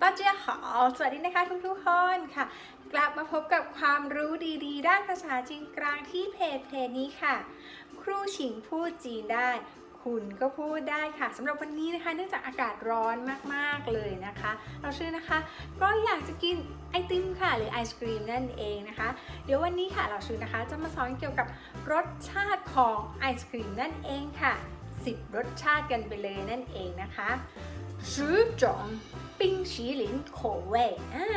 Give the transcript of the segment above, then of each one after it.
ต้าเจียหอสวัสดีนะคะทุกๆคนค่ะ กลับมาพบกับความรู้ดีๆ ด้านภาษาจีนกลางที่เพจเพจนี้ค่ะ ครูฉิงพูดจีนได้ คุณก็พูดได้ค่ะสำหรับวันนี้นะคะ เนื่องจากอากาศร้อนมากๆเลยนะคะ เราชื่อนะคะ ก็อยากจะกินไอติมค่ะ หรือไอศกรีมนั่นเองนะคะ เดี๋ยววันนี้ค่ะเราชื่อนะคะ จะมาสอนเกี่ยวกับรสชาติของไอศกรีมนั่นเองค่ะ10รสชาติกันไปเลยนั่นเองนะคะ ปิ้งชีลินโขเวอ่า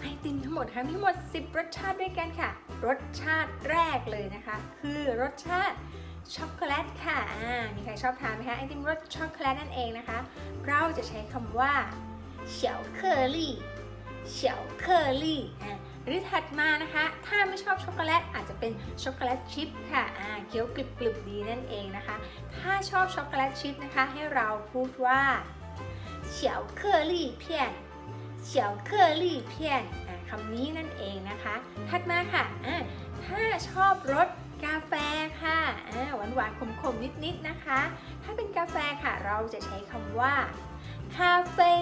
ไอติมทั้งหมดค่ะมีหมด 10 รสชาติด้วยกันค่ะ รสชาติแรกเลยนะคะ คือรสชาติช็อกโกแลตค่ะอ่ามีใครชอบทานไหมคะไอติมรสช็อกโกแลตนั่นเองนะคะ เราจะใช้คำว่าเฉียวเคอรี่เฉียวเคอรี่อ่หรือถัดมานะคะ ถ้าไม่ชอบช็อกโกแลตอาจจะเป็นช็อกโกแลตชิพค่ะอ่าเคี้ยวกรึบๆดีนั่นเองนะคะ ถ้าชอบช็อกโกแลตชิพนะคะ ให้เราพูดว่า เฉาเคอรี่เพียนเฉาเคอรี่เพียนคำนี้นั่นเองนะคะ ถัดมาค่ะ ถ้าชอบรสกาแฟค่ะ หวานหวานๆขมๆนิดๆนะคะ ถ้าเป็นกาแฟค่ะเราจะใช้คำว่า คาเฟ่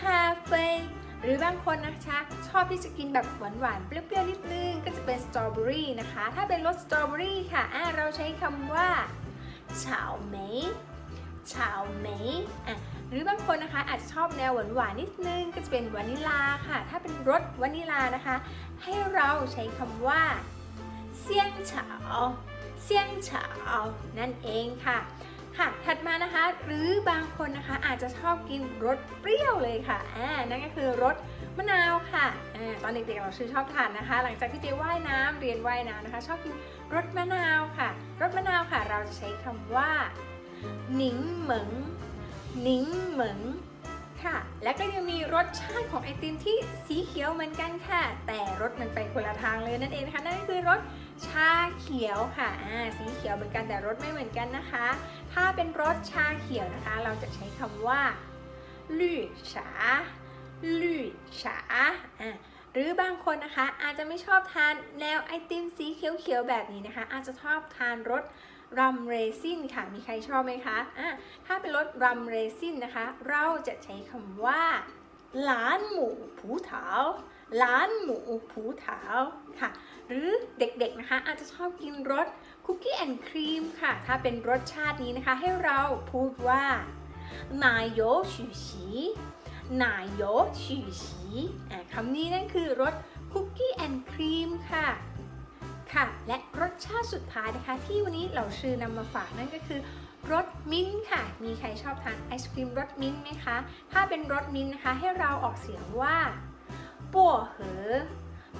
คาเฟ่ หรือบางคนนะคะ ชอบที่จะกินแบบหวานๆเปรี้ยวๆนิดนึง ก็จะเป็นสตรอเบอรี่นะคะ ถ้าเป็นรสสตรอเบอรี่ค่ะ เราใช้คำว่าเฉาเมยเฉาเมยอะ หรือบางคนนะคะอาจจะชอบแนวหวานๆนิดนึงก็จะเป็นวานิลาค่ะ ถ้าเป็นรสวานิลานะคะ ให้เราใช้คำว่าเซียงเฉาเซียงเฉานั่นเองค่ะค่ะถัดมานะคะหรือบางคนนะคะอาจจะชอบกินรสเปรี้ยวเลยค่ะอ่านั่นก็คือรสมะนาวค่ะอ่าตอนเด็กๆเราชื่อชอบทานนะคะ หลังจากที่ไปว่ายน้ำเรียนว่ายน้ำนะคะ ชอบกินรสมะนาวค่ะรสมะนาวค่ะ เราจะใช้คำว่าหนิงเหมิง นิงเหมิงค่ะ และก็ยังมีรสชาติของไอติมที่สีเขียวเหมือนกันค่ะ แต่รสมันไปคนละทางเลยนั่นเองนะคะนั่นก็คือรสชาเขียวค่ะอ่าสีเขียวเหมือนกันแต่รสไม่เหมือนกันนะคะ ถ้าเป็นรสชาเขียวนะคะ เราจะใช้คำว่าลู่ฉาลู่ฉาอะหรือบางคนนะคะอาจจะไม่ชอบทานแนวไอติมสีเขียวๆแบบนี้นะคะ อาจจะชอบทานรส รัมเรซินค่ะ มีใครชอบไหมคะอะถ้าเป็นรสรัมเรซินนะคะ เราจะใช้คำว่าหลานหมูผูเถาหลานหมูผูเถาค่ะ หรือเด็กๆนะคะ อาจจะชอบกินรสคุกกี้แอนด์ครีมค่ะ ถ้าเป็นรสชาตินี้นะคะ ให้เราพูดว่านายโยชูชีนายโยชูชีคำนี้นั่นคือรสคุกกี้แอนด์ครีมค่ะ ค่ะ และรสชาติสุดท้ายนะคะ ที่วันนี้เราชื่อนำมาฝากนั่นก็คือรสมิ้นค่ะ มีใครชอบทานไอศครีมรสมิ้นไหมคะ ถ้าเป็นรสมิ้นนะคะ ให้เราออกเสียงว่าปัวเหอ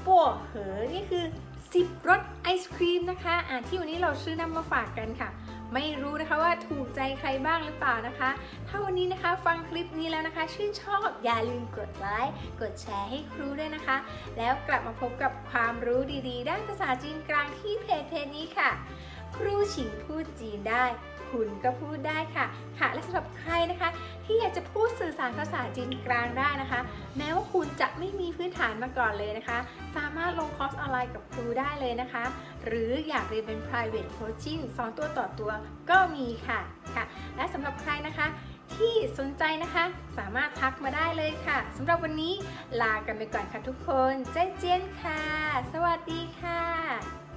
ปัวเหอนี่คือ 10รสไอศครีมนะคะอ่าที่วันนี้เราซื้อนำมาฝากกันค่ะ ไม่รู้นะคะว่าถูกใจใครบ้างหรือเปล่านะคะ ถ้าวันนี้นะคะฟังคลิปนี้แล้วนะคะ ชื่นชอบอย่าลืมกดไลค์กดแชร์ให้ครูด้วยนะคะ แล้วกลับมาพบกับความรู้ดีๆ ด้านภาษาจีนกลางที่เพจเพจนี้ค่ะ ครูฉิงพูดจีนได้ คุณก็พูดได้ค่ะ ค่ะและสำหรับใครนะคะ ที่อยากจะพูดสื่อสารภาษาจีนกลางได้นะคะ แม้ว่าคุณจะไม่มีพื้นฐานมาก่อนเลยนะคะ สามารถลงคอร์สออนไลน์กับครูได้เลยนะคะ หรืออยากเรียนเป็น private coaching สอนตัวต่อตัวก็มีค่ะค่ะ และสำหรับใครนะคะที่สนใจนะคะ สามารถทักมาได้เลยค่ะสำหรับวันนี้ลากันไปก่อนค่ะทุกคน เจ๊เจียนค่ะ สวัสดีค่ะ